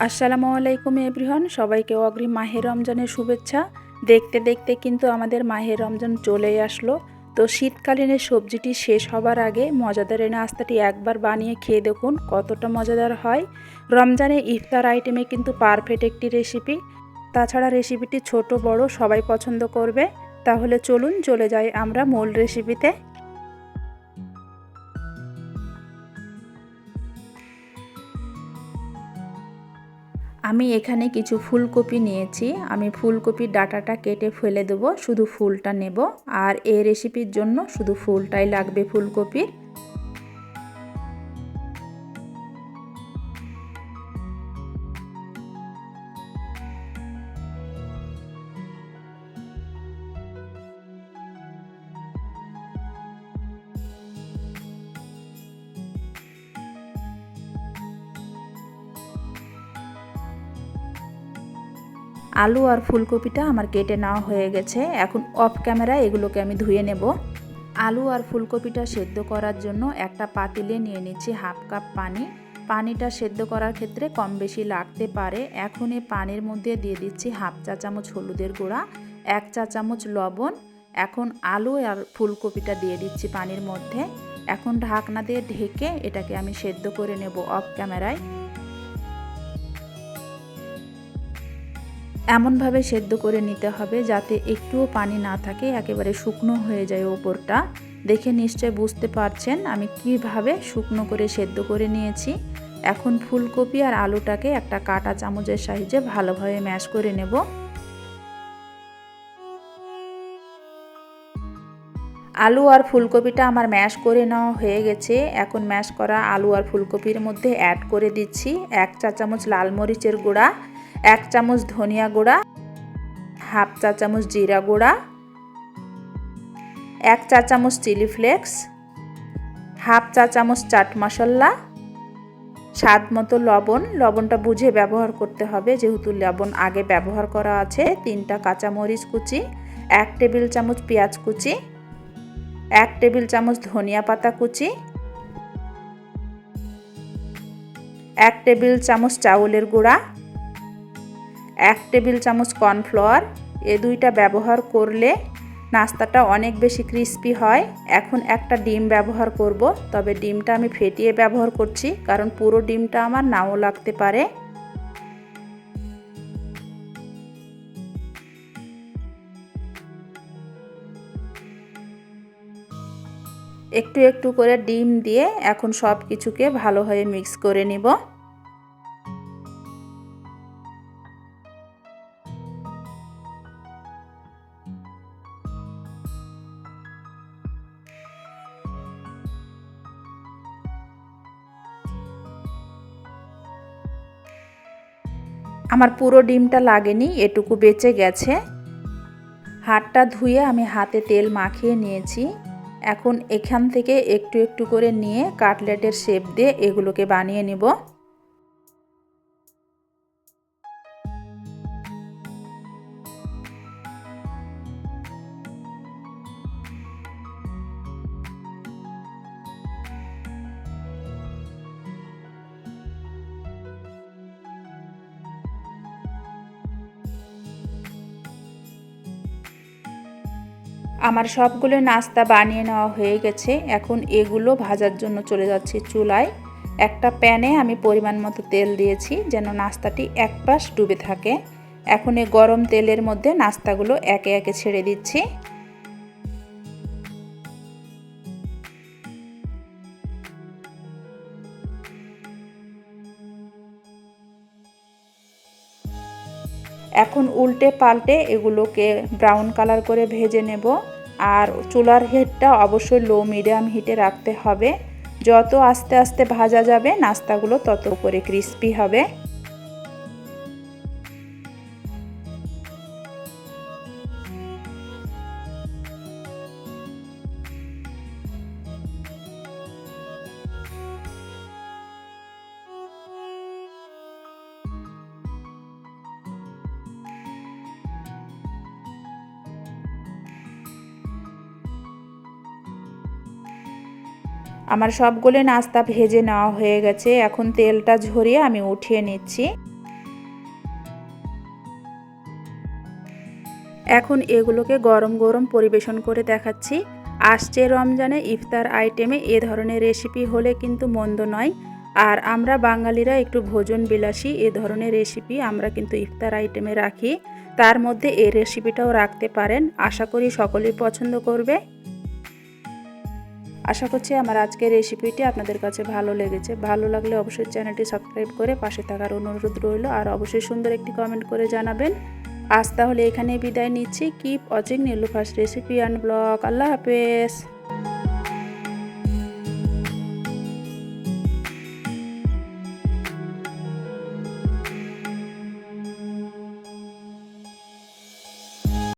আসসালামু আলাইকুম এভরিহন, সবাইকে অগ্রিম মাহের রমজানের শুভেচ্ছা। দেখতে দেখতে কিন্তু আমাদের মাহের রমজান চলেই আসলো। তো শীতকালীনের সবজিটি শেষ হবার আগে মজাদার নাস্তাটি একবার বানিয়ে খেয়ে দেখুন কতটা মজাদার হয়। রমজানে ইফতার আইটেমে কিন্তু পারফেক্ট একটি রেসিপি তাছাড়া রেসিপিটি ছোট, বড়, সবাই পছন্দ করবে। তাহলে চলুন চলে যাই আমরা মূল রেসিপিতে আমি এখানে কিছু ফুলকপি নিয়েছি। আমি ফুলকপির ডাটাটা কেটে ফেলে দেবো, শুধু ফুলটা নেব। আর এই রেসিপির জন্য শুধু ফুলটাই লাগবে ফুলকপির। আলু আর ফুলকপিটা আমার কেটে নেওয়া হয়ে গেছে। এখন অফ ক্যামেরা এগুলোকে আমি ধুয়ে নেব। আলু আর ফুলকপিটা সেদ্ধ করার জন্য একটা পাতিলে নিয়ে নিচ্ছি হাফ কাপ পানি। পানিটা সেদ্ধ করার ক্ষেত্রে কম বেশি লাগতে পারে। এখন এই পানির মধ্যে দিয়ে দিচ্ছি হাফ চা চামচ হলুদের গুঁড়া, এক চা চামচ লবণ। এখন আলু আর ফুলকপিটা দিয়ে দিচ্ছি পানির মধ্যে। এখন ঢাকনা দিয়ে ঢেকে এটাকে আমি সেদ্ধ করে নেব অফ ক্যামেরায় এমনভাবে সেদ্ধ করে নিতে হবে যাতে একটুও পানি না থাকে, একেবারে শুকনো হয়ে যায় ওপরটা। দেখে নিশ্চয় বুঝতে পারছেন আমি কীভাবে শুকনো করে সেদ্ধ করে নিয়েছি। এখন ফুলকপি আর আলুটাকে একটা কাটা চামচের সাহায্যে ভালোভাবে ম্যাশ করে নেব। আলু আর ফুলকপিটা আমার ম্যাশ করে নেওয়া হয়ে গেছে। এখন ম্যাশ করা আলু আর ফুলকপির মধ্যে অ্যাড করে দিচ্ছি এক চা চামচ লাল মরিচের গুঁড়া এক চামচ ধনিয়া গুঁড়া, হাফ চা চামচ জিরা গুঁড়া, এক চা চামচ চিলি ফ্লেক্স, হাফ চা চামচ চাট মশলা, স্বাদ মতো লবণ। লবণটা বুঝে ব্যবহার করতে হবে, যেহেতু লবণ আগে ব্যবহার করা আছে। তিনটা কাঁচামরিচ কুচি, এক টেবিল চামচ পেঁয়াজ কুচি, এক টেবিল চামচ ধনিয়া পাতা কুচি, এক টেবিল চামচ চাউলের গুঁড়া এক টেবিল চামচ কর্নফ্লাওয়ার, এ দুইটা ব্যবহার করলে নাস্তাটা অনেক বেশি ক্রিস্পি হয়। এখন একটা ডিম ব্যবহার করব, তবে ডিমটা আমি ফেটিয়ে ব্যবহার করছি, কারণ পুরো ডিমটা আমার নাও লাগতে পারে। একটু একটু করে ডিম দিয়ে এখন সব কিছুকে ভালোভাবে মিক্স করে নিব। আমার পুরো ডিমটা লাগেনি, এটুকু বেঁচে গেছে। হাতটা ধুয়ে আমি হাতে তেল মাখিয়ে নিয়েছি। এখন এখান থেকে একটু একটু করে নিয়ে কাটলেটের শেপ দিয়ে এগুলোকে বানিয়ে নেব। আমার সবগুলো নাস্তা বানিয়ে নেওয়া হয়ে গেছে। এখন এগুলো ভাজার জন্য চলে যাচ্ছি চুলায়। একটা প্যানে আমি পরিমাণ মতো তেল দিয়েছি যেন নাস্তাটি এক পাশ ডুবে থাকে। এখন এই গরম তেলের মধ্যে নাস্তাগুলো একে একে ছেড়ে দিচ্ছি। এখন উল্টে পাল্টে এগুলোকে ব্রাউন কালার করে ভেজে নেব। আর চুলার হেডটা অবশ্যই লো মিডিয়াম হিটে রাখতে হবে। যত আস্তে আস্তে ভাজা যাবে, নাস্তাগুলো তত করে ক্রিস্পি হবে। আমার সবগুলো নাস্তা ভেজে নেওয়া হয়ে গেছে। এখন তেলটা ঝরিয়ে আমি উঠিয়ে নিচ্ছি। এখন এগুলোকে গরম গরম পরিবেশন করে দেখাচ্ছি। আসছে রমজানে ইফতার আইটেমে এ ধরনের রেসিপি হলে কিন্তু মন্দ নয়। আর আমরা বাঙালিরা একটু ভোজন বিলাসী এ ধরনের রেসিপি আমরা কিন্তু ইফতার আইটেমে রাখি। তার মধ্যে এই রেসিপিটাও রাখতে পারেন। আশা করি সকলেই পছন্দ করবে। আশা করছি আমার আজকের রেসিপিটি আপনাদের কাছে ভালো লেগেছে। ভালো লাগলে অবশ্যই চ্যানেলটি সাবস্ক্রাইব করে পাশে থাকার অনুরোধ রইল। আর অবশ্যই সুন্দর একটি কমেন্ট করে জানাবেন। আজ তাহলে এখানে বিদায় নিচ্ছি। Keep watching Nilufar's recipe and blog আল্লাহ হাফেজ।